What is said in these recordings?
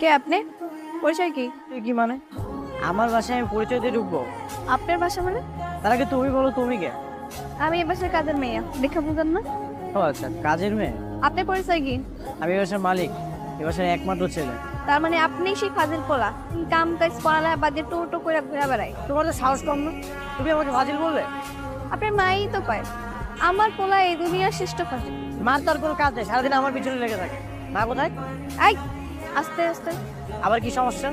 কে আপনি? পরিচয় কি? তুই কি মানে? আমার বাসায় আমি পরিচয় দিয়ে ঢুকবো। আপনার বাসা মানে? তার আগে তুমি বলো তুমি কে? আমি এই বাসার কাজের মেয়ে। দেখা বুঝেন না? ও আচ্ছা কাজের মেয়ে? আপনার পরিচয় কি? আমি এই বাসার মালিক এই বাসার একমাত্র ছেলে। তার মানে আপনি সেই ফাজিল পোলা। কাম কাজ পড়ালা বাদে টো টো করে ঘুরে বেড়াই তোমার তো সাহস কম না? তুমি আমাকে ফাজিল বললে? আপনার মাই তো পায় আমার পোলা এই দুনিয়ার শ্রেষ্ঠ ফাজিল। মার তার কোনো কাজ নেই সারাদিন আমার পিছনে লেগে থাকে। মা কোথায়? আই আস্তে আস্তে। আবার কি সমস্যা?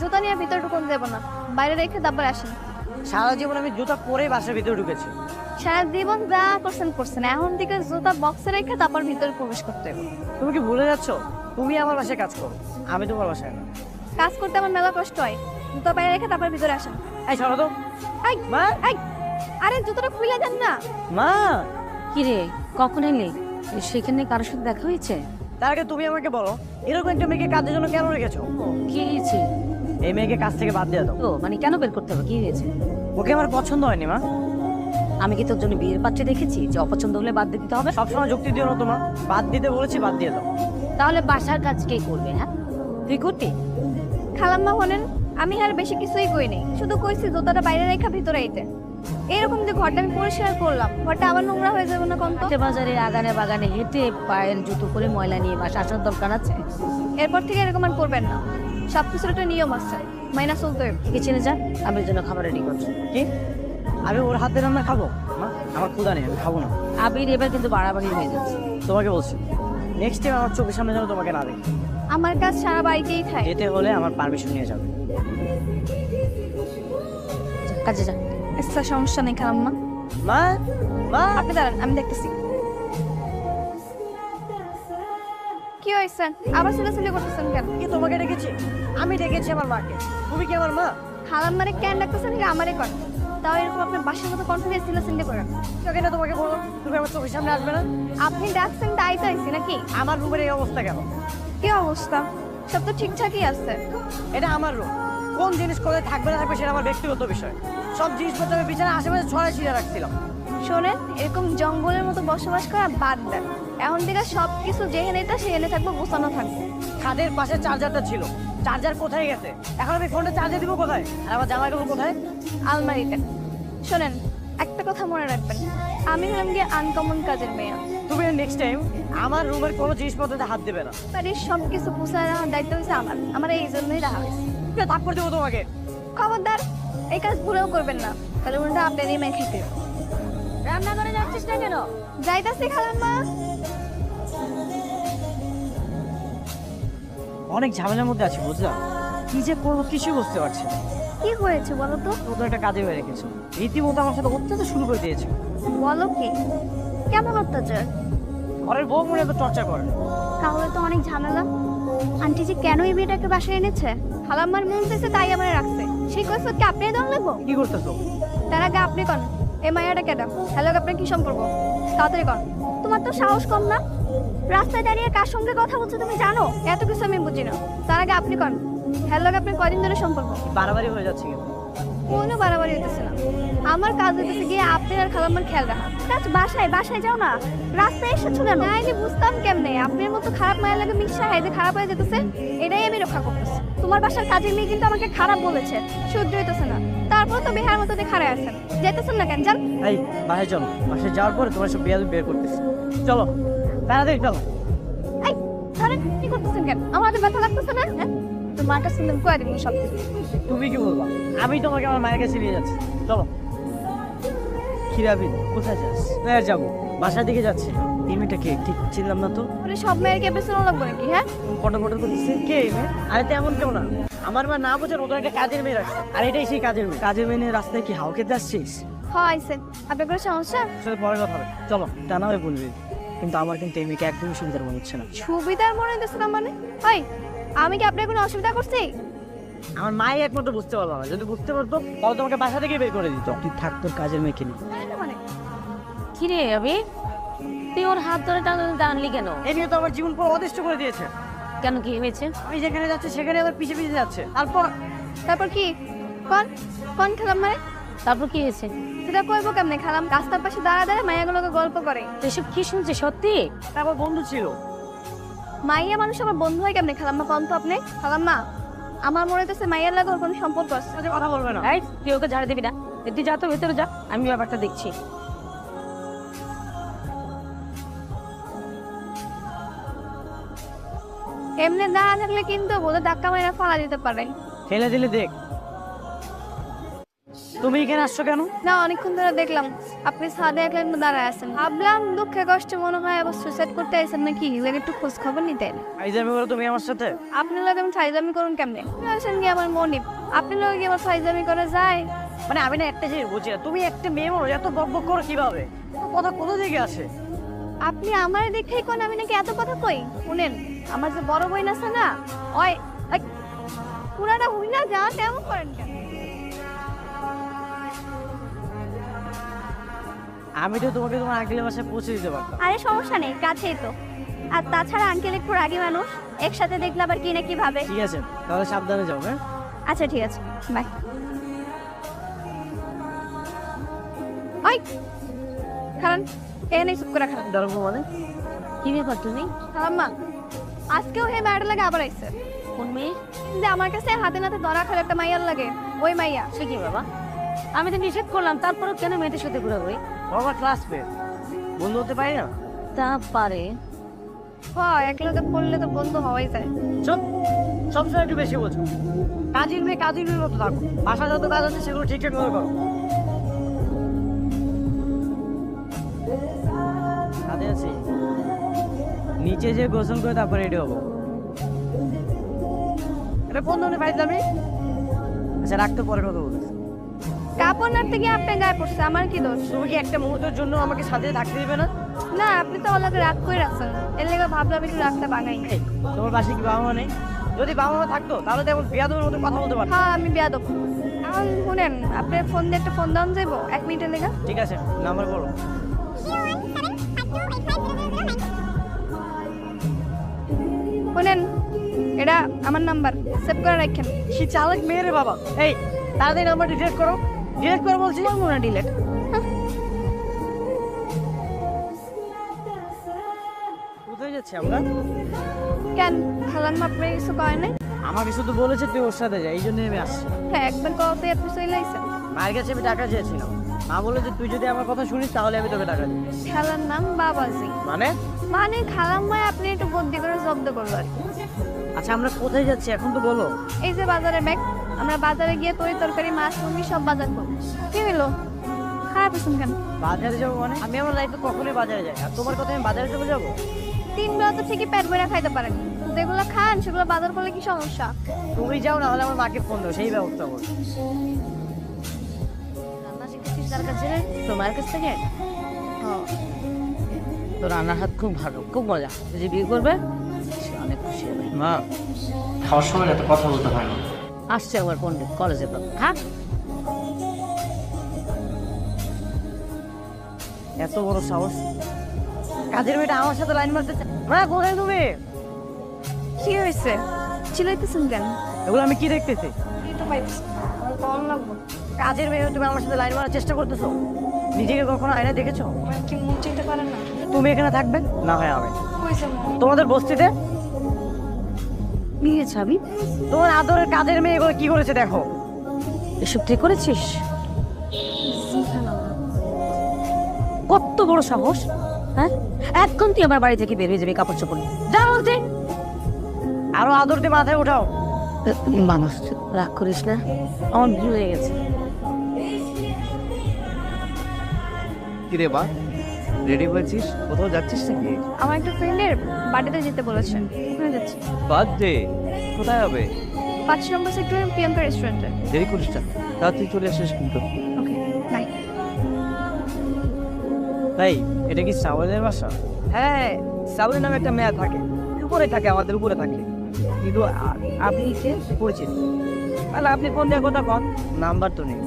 জুতা নিয়ে ভিতরে ঢুকুন দেব না বাইরে রেখে তারপর আসেন। সারা জীবন আমি জুতা পরে বাসার ভিতরে ঢুকেছি। সারা জীবন যা করছেন করছেন। এখন থেকে জুতা বক্সে রেখে তারপর ভিতরে প্রবেশ করতে হবে। তুমি কি ভুলে যাচ্ছ? তুমি আমার বাসায় কাজ করো। আমি তোমার বাসায় না। কাজ করতে আমার মেলা কষ্ট হয়। জুতা বাইরে রেখে তারপর ভিতরে আসেন। এই সরো তো। আই মা? আই আরে জুতোটা খুলে যান না। মা? কিরে কখন এলি? সেখানে কারোর সাথে দেখা হয়েছে? তার আগে তুমি আমাকে বলো এরকম একটা মেয়েকে কাজের জন্য কেন রেখেছো? কি হয়েছে এই মেয়েকে কাজ থেকে বাদ দিয়ে দাও। তো মানে কেন বের করতে হবে? কি হয়েছে? ওকে আমার পছন্দ হয়নি মা। আমি কি তোর জন্য বিয়ের পাত্রে দেখেছি? যে অপছন্দ হলে বাদ দিয়ে দিতে হবে? সবসময় যুক্তি দিও না তোমার বাদ দিতে বলেছি বাদ দিয়ে দাও। তাহলে বাসার কাজ কে করবে হ্যাঁ? তুই করবি খালাম্মা হলেন আমি আর বেশি কিছুই কই নাই। শুধু কইছি জুতাটা বাইরে রেখা ভিতরে আইতে। এরকম যে ঘরটা আমি পরিষ্কার করলাম ঘরটা আবার নোংরা হয়ে যাবে না হাটে বাজারে আগানে বাগানে হেঁটে পায়ের জুতো করে ময়লা নিয়ে বাসা আসার দরকার আছে? এরপর থেকে এরকম আর করবেন না। সব কিছুর একটা নিয়ম আছে। মাইনা চলতে কিচেনে যা। আমি জন্য খাবার রেডি করছি। কি? আমি ওর হাতে রান্না খাব? মা আমার ক্ষুদা নেই আমি খাব না। আবির এবার কিন্তু বাড়াবাড়ি হয়ে যাচ্ছে। তোমাকে বলছি নেক্সট টাইম আমার চোখের সামনে যেন তোমাকে না দেখি। আমার কাজ সারা বাড়িতেই থাকে। যেতে হলে আমার পারমিশন নিয়ে যাবে। কাজে যা। আচ্ছা সমস্যা নেই খালাম্মা। মা মা। আপনি দাঁড়ান আমি দেখতেছি। কি আবার ছেলেছেলে করতেছেন কেন? কি তোমাকে ডেকেছি? আমি ডেকেছি আমার মাকে। তুমি কি আমার মা? কেন ডাকতেছেন আমারে কর তাও এরকম আপনার বাসার মতো কনফিডেন্স করেন। তোকে তোমাকে বলো তুমি আমার চোখের সামনে আসবে না? আপনি ডাকছেন তাই তো আইছি নাকি? আমার রুমের এই অবস্থা কেন? কি অবস্থা? সব তো ঠিকঠাকই আছে। এটা আমার রুম। কোন জিনিস কোথায় থাকবে না থাকবে সেটা আমার ব্যক্তিগত বিষয়। সব জিনিসপত্র আমি বিছানা আশেপাশে ছড়াই ছিঁড়ে রাখছিলাম। শোনেন এরকম জঙ্গলের মতো বসবাস করা বাদ দেন। এখন থেকে সব কিছু যেখানে এটা সেখানে থাকব গোছানো থাকবে। খাদের পাশে চার্জারটা ছিল। চার্জার কোথায় গেছে? এখন আমি ফোনটা চার্জে দিব কোথায়? আর আমার জামাইগুলো কোথায়? আলমারিতে। শোনেন একটা কথা মনে রাখবেন। আমি হলাম গিয়ে আনকমন কাজের মেয়ে। তুমি নেক্সট টাইম আমার রুমের কোনো জিনিসপত্রতে হাত দেবে না। বাড়ির সব কিছু গুছায় রাখার দায়িত্ব হচ্ছে আমার। আমার এই জন্যই রাখা হয়েছে। করে দেবো তোমাকে। খবরদার এই কাজ ভুলেও করবেন না। তাহলে উল্টা আপনারই মেয়ে খেতে। রান্না করে যাচ্ছিস না কেন? যাইতাছি খালাম্মা। অনেক ঝামেলার মধ্যে আছি বুঝলাম কি যে করব কিছুই বুঝতে পারছি না। কি হয়েছে বলো তো? ও তো একটা কাজে হয়ে রেখেছো রীতিমতো আমার সাথে অত্যাচার শুরু করে দিয়েছে। বলো কি? কেমন অত্যাচার? ঘরের বউ মনে এত চর্চা করে। তাহলে তো অনেক ঝামেলা। আন্টি যে কেন এই মেয়েটাকে বাসায় এনেছে? খালাম্মার মন চাইছে তাই আমার রাখছে। সেই কৈফত কি আপনি দম লাগবো কি করতেছো? তার আগে আপনি কন এই মায়াটা কেডা? হ্যালো আপনার কি সম্পর্ক? তাড়াতাড়ি কন তোমার তো সাহস কম না? রাস্তায় দাঁড়িয়ে কার সঙ্গে কথা বলছো তুমি জানো? এত কিছু আমি বুঝি না। তার আগে আপনি কন হ্যালো আপনি কদিন ধরে সম্পর্ক? বাড়াবাড়ি হয়ে যাচ্ছে কোনো বাড়াবাড়ি হইতেছে না। আমার কাজ হইতেছে গিয়ে আপনার আর খালাম্মার খেয়াল রাখা। কাজ বাসায় বাসায় যাও না। রাস্তায় এসেছ কেন? নাইলে বুঝতাম কেমনে? আপনার মতো খারাপ মায়ের লাগে মিশা হয় যে খারাপ হয়ে যেতেছে এটাই আমি রক্ষা করতেছি। তোমার বাসার কাজের মেয়ে কিন্তু আমাকে খারাপ বলেছে। সহ্য হইতেছে না। তারপর তো বিহার মতো দিয়ে খারাপ আছেন। যেতেছেন না কেন? জান এই বাসায় চলো। বাসায় যাওয়ার পরে তোমার সব বিয়াদ বের করতেছি। চলো তাড়াতাড়ি চলো। এই ধরেন কি করতেছেন কেন? আমার হাতে ব্যথা লাগতেছে না? হ্যাঁ? তো মাটা শুনলেন কয়ে দিবেন সব। তুমি কি বলবা? আমি তোমাকে আমার মায়ের কাছে নিয়ে যাচ্ছি। চলো। খিরাবিন কোথায় যাস? হ্যাঁ যাব। বাসার দিকে যাচ্ছি। এই কে? ঠিক চিনলাম না তো। সব মেয়ের কে পেছনে লাগবে নাকি? হ্যাঁ? ফটো ফটো করতেছে। কে আরে তেমন কেউ না। আমার মা না বোঝে নতুন একটা কাজের মেয়ে রাখছে। আর এটাই সেই কাজের মেয়ে। কাজের মেয়ে নিয়ে রাস্তায় কি হাওকে আসছিস হয় আইসেন আপনার কোনো সমস্যা? সাথে পরে কথা হবে। চলো তা না হয় বলবি। কিন্তু আমার কিন্তু এই মেয়েকে একদমই সুবিধার মনে হচ্ছে না। সুবিধার মনে হইতেছে না মানে? ওই আমি কি আপনার কোনো অসুবিধা করছি? আমার মাই একমাত্র বুঝতে পারল না। যদি বুঝতে পারতো তাহলে তোমাকে বাসা থেকে বের করে দিত। তুই থাক তোর কাজের মেয়েকে নিয়ে। মানে। কিরে আবির তুই ওর হাত ধরে টান টানলি কেন? এই নিয়ে তো আমার জীবন পুরো অদৃষ্ট করে দিয়েছে। কেন কি হয়েছে? আমি যেখানে যাচ্ছে সেখানে আবার পিছে পিছে যাচ্ছে। তারপর তারপর কি? কোন কোন খেলাম মানে? তারপর কি হয়েছে? সেটা কইবো কেমনে? খালাম রাস্তার পাশে দাঁড়া দাঁড়া মাইয়াগুলোকে গল্প করে। তো এসব কি শুনছে সত্যি? তারপর বন্ধু ছিল। মাইয়া মানুষ আমার বন্ধু হয় কেমনে? খালাম্মা কন তো আপনি? খালাম্মা আমার মনে হচ্ছে মাইয়ার লাগে ওর কোনো সম্পর্ক আছে। কথা বলবে না। এই তুই ওকে ঝাড় দিবি না। তুই যা তো ভেতরে যা। আমি ব্যাপারটা দেখছি। এমনি দাঁড়া থাকলে কিন্তু বোধহয় ধাক্কা মাইরা ফালা দিতে পারে। ফেলে দিলে দেখ। তুমি এখানে আসছো কেন? না অনেকক্ষণ ধরে দেখলাম। আপনি ছাদে একলা একটু দাঁড়ায় আছেন। ভাবলাম দুঃখে কষ্টে মনে হয় আবার সুইসাইড করতে আইসেন নাকি? এগুলো একটু খোঁজ খবর নিতেন আইজামি করো তুমি আমার সাথে। আপনার লোক আমি ফাইজামি করুন কেমনে? আছেন কি আমার মনিব আপনার লোক কি আমার ফাইজামি করা যায়? মানে আমি না একটা জিনিস বুঝি না। তুমি একটা মেয়ে মানুষ এত বক বক করো কীভাবে? কথা কোথা থেকে আসে? আপনি আমার দেখেই কোন আমি নাকি এত কথা কই? শুনেন। আমার যে বড় বোন আছে না ওই ওই, পুরাটা হুইনা যা তেমন করেন কেন? আমি তো তোমাকে তোমার আঙ্কেলের বাসায় পৌঁছে দিতে পারতাম। আরে সমস্যা নেই কাছেই তো। আর তাছাড়া আঙ্কেল একটু রাগী মানুষ একসাথে দেখলে আবার কি না কি ভাবে। ঠিক আছে তাহলে সাবধানে যাও হ্যাঁ? আচ্ছা ঠিক আছে বাই। ওই খারান এখানে চুপ করে খারান। ধর্ম মানে? কি ব্যাপার তুমি? খালাম্মা আজকেও হে ম্যাডার লাগে আবার আইসে কোন মেয়ে? যে আমার কাছে হাতে নাতে ধরা খেলে একটা মাইয়ার লাগে ওই মাইয়া। সে কি বাবা? আমি তো নিষেধ করলাম তারপরেও কেন মেয়েদের সাথে ঘুরে বই বাবা ক্লাস পেয়ে বন্ধু হতে পারি না? তা পারে। হ এক লোকে পড়লে তো বন্ধু হওয়াই যায়। চুপ। সবসময় একটু বেশি বোঝো। কাজের মেয়ে কাজের মেয়ের মতো থাকো। বাসা যত কাজ আছে সেগুলো ঠিকঠাক মতো করো। নিচে যে গোসল করে তারপরে রেডি হব। এটা কোন ধরনের ফাইজ আমি আচ্ছা রাখতে পরে কথা বলতেছি। কাপড় নাড়তে গিয়ে আপনি গায়ে পড়ছে আমার কি দোষ? তুমি কি একটা মুহূর্তের জন্য আমাকে সাথে থাকতে দিবে না? না আপনি তো ওলাকে রাগ করে রাখছেন। এর লেগে ভাবলাম একটু রাগটা বাঙাই তোমার পাশে কি বাবা মা নেই? যদি বাবা মা থাকতো তাহলে তো এমন বিয়াদবের মতো কথা বলতে পারতো হ্যাঁ আমি বিয়া দেবো এখন শুনেন আপনার ফোন দিয়ে একটা ফোন দাম যাইবো এক মিনিটের লেগে। ঠিক আছে নাম্বার বলো। আমার নাম্বার সেভ করে রাখেন। কি চালাক মেয়ে রে বাবা। এই তাড়াতাড়ি নাম্বার ডিলিট করো। ডিলিট করো বলছি করব না ডিলেট কোথায় যাচ্ছি আমরা? কেন? খালান আপনার কিছু কয় নাই? বলেছে তুই ওর সাথে যা এই জন্যই আমি আসছি। হ্যাঁ একবার কত আপনি চলে আইসেন। মায়ের কাছে আমি টাকা চেয়েছিলাম। মা বলে যে তুই যদি আমার কথা শুনিস তাহলে আমি তোকে টাকা দিই খালার নাম বাবাজি। মানে? মানে খালামায় আপনি একটু বুদ্ধি করে জব্দ করল আর কি। আচ্ছা আমরা কোথায় যাচ্ছি? এখন তো বলো। এই যে বাজারে ব্যাগ আমরা বাজারে গিয়ে তরি তরকারি মাছ মুরগি সব বাজার করব। কি হলো খারাপ আছেন কেন? বাজারে যাব মানে? আমি আমার লাইফে কখনোই বাজারে যাই আর তোমার কথা আমি বাজারে চলে যাব? তিন বেলা তো ঠিকই পেট ভরে খাইতে পারেন। যেগুলো খান সেগুলো বাজার করলে কি সমস্যা? তুমি যাও না হলে আমার মাকে ফোন দাও সেই ব্যবস্থা করো। রান্না শিখেছিস তার কাছে রে? তোর কাছ থেকে। তোর রান্নার হাত খুব ভালো খুব মজা। তুই যে বিয়ে করবে অনেক খুশি হবে। মা খাওয়ার সময় এত কথা বলতে হয় না। আসছে আমার পণ্ডিত কলেজে হ্যাঁ এত বড় সাহস। কাজের মেয়েটা আমার সাথে লাইন মারতে। মা কোথায় তুমি? কি হয়েছে? চিলাইতেছেন কেন? এগুলো আমি কি দেখতেছি? কাজের মেয়ে তুমি আমার সাথে লাইন মারার চেষ্টা করতেছো? নিজেকে কখনো আয়না দেখেছ? কি পারেন না। তুমি এখানে থাকবে? না হয় আমি। তোমাদের বস্তিতে বিয়ে ছাবি তোমার আদরের কাজের মেয়ে এগুলো কি করেছে দেখো। এসব তুই করেছিস? কত বড় সাহস হ্যাঁ? এখন তুই আমার বাড়ি থেকে বের হয়ে যাবি কাপড় চোপড় যা বলতে আরও আদর দিয়ে মাথায় উঠাও। মানুষ রাগ করিস না। আমার ভুল হয়ে গেছে। কিরে বা? রেডি হয়েছিস? কোথাও যাচ্ছিস নাকি? আমার একটা ফ্রেন্ডের বার্থডেতে যেতে বলেছেন ওখানে যাচ্ছি। বার্থডে? কোথায় হবে? পাঁচ নম্বর সেক্টরের প্রিয়াঙ্কা রেস্টুরেন্টে। দেরি করিস না। তাড়াতাড়ি চলে আসিস কিন্তু। Okay bye. তাই এটা কি সাওয়ালের বাসা? হ্যাঁ সাউলের নামে একটা মেয়ে থাকে। উপরে থাকে আমাদের উপরে থাকে। কিন্তু আপনি কে? পরিচিত তাহলে আপনি ফোন দিয়ে কথা কন? নাম্বার তো নেই।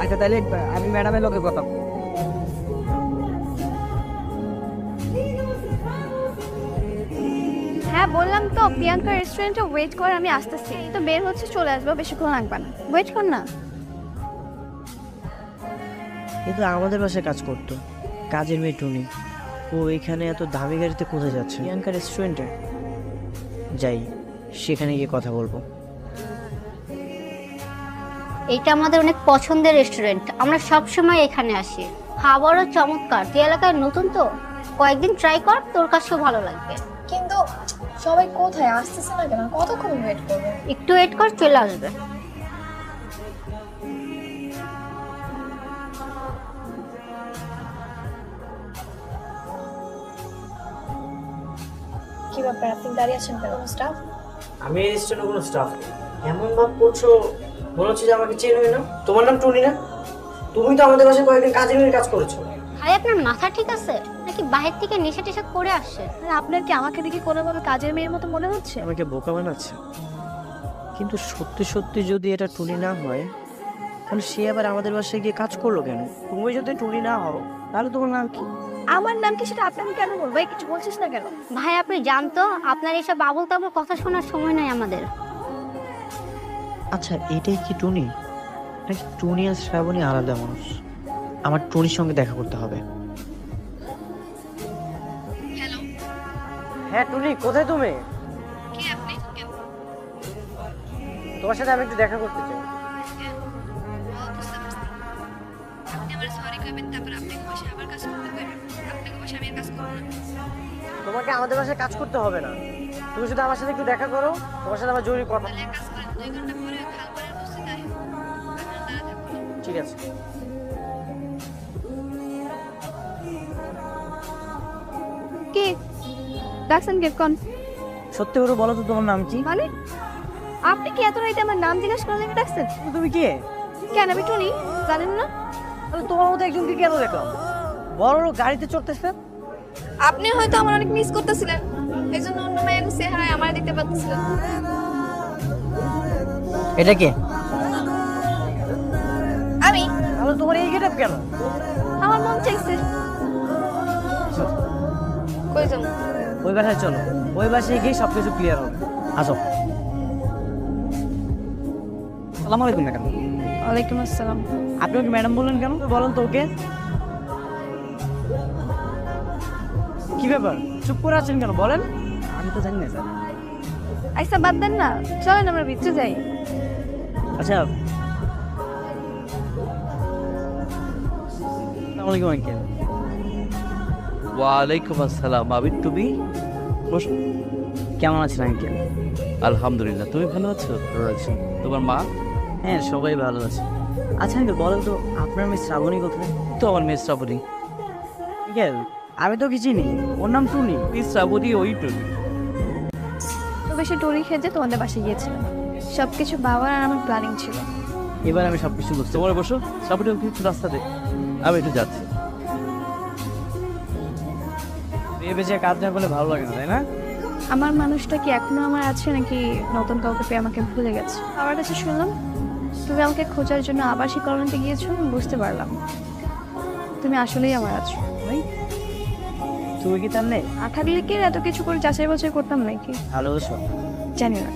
আচ্ছা তাহলে আমি ম্যাডামের লোকে কথা হ্যাঁ বললাম তো প্রিয়াঙ্কা রেস্টুরেন্টে ওয়েট করে আমি আসতেছি। তো বের হচ্ছে চলে আসব বেশিক্ষণ লাগবে না। ওয়েট কর না। কিন্তু আমাদের বাসায় কাজ করতো। কাজের মেয়ে টুনি। ও এখানে এত দামি গাড়িতে কোথায় যাচ্ছে? প্রিয়াঙ্কা রেস্টুরেন্টে যাই সেখানে গিয়ে কথা বলব। এটা আমাদের অনেক পছন্দের রেস্টুরেন্ট আমরা সব সময় এখানে আসি। খাবারও চমৎকার। তুই এলাকায় নতুন তো? কয়েকদিন ট্রাই কর তোর কাছেও ভালো লাগবে। কিন্তু সবাই কোথায়? আসতেছে না কেন? কতক্ষণ ওয়েট করবে? একটু ওয়েট কর চলে আসবে। কি ব্যাপার? আপনি দাঁড়িয়ে আছেন কেন স্টাফ আমি রেস্টুরেন্টে কোনো স্টাফ এমন ভাব করছ মনে হচ্ছে যে আমাকে চেনোই না। তোমার নাম টুনি না? তুমি তো আমাদের বাসায় কয়েকদিন কাজের মেয়ের কাজ করেছ। ভাই আপনার মাথা ঠিক আছে? নাকি বাহির থেকে নেশা টেশা করে আসছে? আর আপনার কি আমাকে দেখে কোনোভাবে কাজের মেয়ের মতো মনে হচ্ছে? আমাকে বোকা বানাচ্ছে। কিন্তু সত্যি সত্যি যদি এটা টুনি না হয় তাহলে সে আবার আমাদের বাসায় গিয়ে কাজ করল কেন? তুমি যদি টুনি না হও তাহলে তোমার নাম কি? আমার নাম কি সেটা আপনাকে কেন বলব? এই কিছু বলছিস না কেন? ভাই আপনি জানতো আপনার এসব আবল তাবল কথা শোনার সময় নাই আমাদের। আচ্ছা এটাই কি টুনি? নাকি টুনি আর শ্রাবণী আলাদা মানুষ? আমার টুনির সঙ্গে দেখা করতে হবে। হ্যাঁ টুনি কোথায় তুমি? তোমার সাথে আমি একটু দেখা করতে চাই। তোমাকে আমাদের বাসায় কাজ করতে হবে না। তুমি শুধু আমার সাথে একটু দেখা করো তোমার সাথে আমার জরুরি কথা। ঠিক আছে। ডাকছেন কে কোন সত্যি করে বলো তো তোমার নাম কি? মানে আপনি কি এত রাইতে আমার নাম জিজ্ঞেস করলেন ডাকছেন তুমি কে? কেন আমি টুনি? জানেন না? তোমার মতো একজনকে কেন দেখলাম? বড় গাড়িতে চড়তেছে? আপনি হয়তো আমার অনেক মিস করতেছিলেন। এই জন্য অন্য মেয়ের চেহারায় আমার দেখতে পাচ্ছিলেন। এটা কে? আমি? তাহলে তোমার এই গেটআপ কেন? আমার মন চাইছে। কই যাব? ওই বাসায় চলো। ওই বাসায় গিয়ে সবকিছু ক্লিয়ার হবে। আসো। সালাম আলাইকুম ম্যাডাম। ওয়ালাইকুম আসসালাম। আপনি ওকে ম্যাডাম বললেন কেন? বলেন তো ওকে। কি ব্যাপার? চুপ করে আছেন কেন? বলেন। আমি তো জানি না স্যার। আচ্ছা বাদ দেন না। চলেন আমরা ভিতরে যাই। আচ্ছা। আসসালামু আলাইকুম আঙ্কেল। ওয়ালাইকুম আসসালাম। আবির তুমি? বসো। কেমন আছেন আঙ্কেল? আলহামদুলিল্লাহ তুমি ভালো আছো? ভালো আছি। তোমার মা? হ্যাঁ সবাই ভালো আছে। আচ্ছা আঙ্কেল বলেন তো আপনার মেয়ে শ্রাবণী কোথায়? তো আমার মেয়ে শ্রাবণী। আঙ্কেল আমি তো কি চিনি ওর নাম টুনি। এই শ্রাবণী ওই টুনি। তো বেশি টরি খেতে তোমাদের বাসে গিয়েছিলাম। সবকিছু বাবার আর আমার প্ল্যানিং ছিল। এবার আমি সব কিছু বুঝতে তোমার বসো শ্রাবণী ওকে একটু রাস্তা আমি একটু যাচ্ছি। বিয়ে বেঁচে কাজ না করলে ভালো লাগে না তাই না? আমার মানুষটা কি এখনও আমার আছে নাকি নতুন কাউকে পেয়ে আমাকে ভুলে গেছে? আমার কাছে শুনলাম তুমি আমাকে খোঁজার জন্য আবার সেই কলোনিতে গিয়েছো আমি বুঝতে পারলাম তুমি আসলেই আমার আছো। তুমি কি তার নেই আঠা দিয়ে কি এত কিছু করে যাচাই বাছাই করতাম নাকি? ভালোবাসো। জানি না।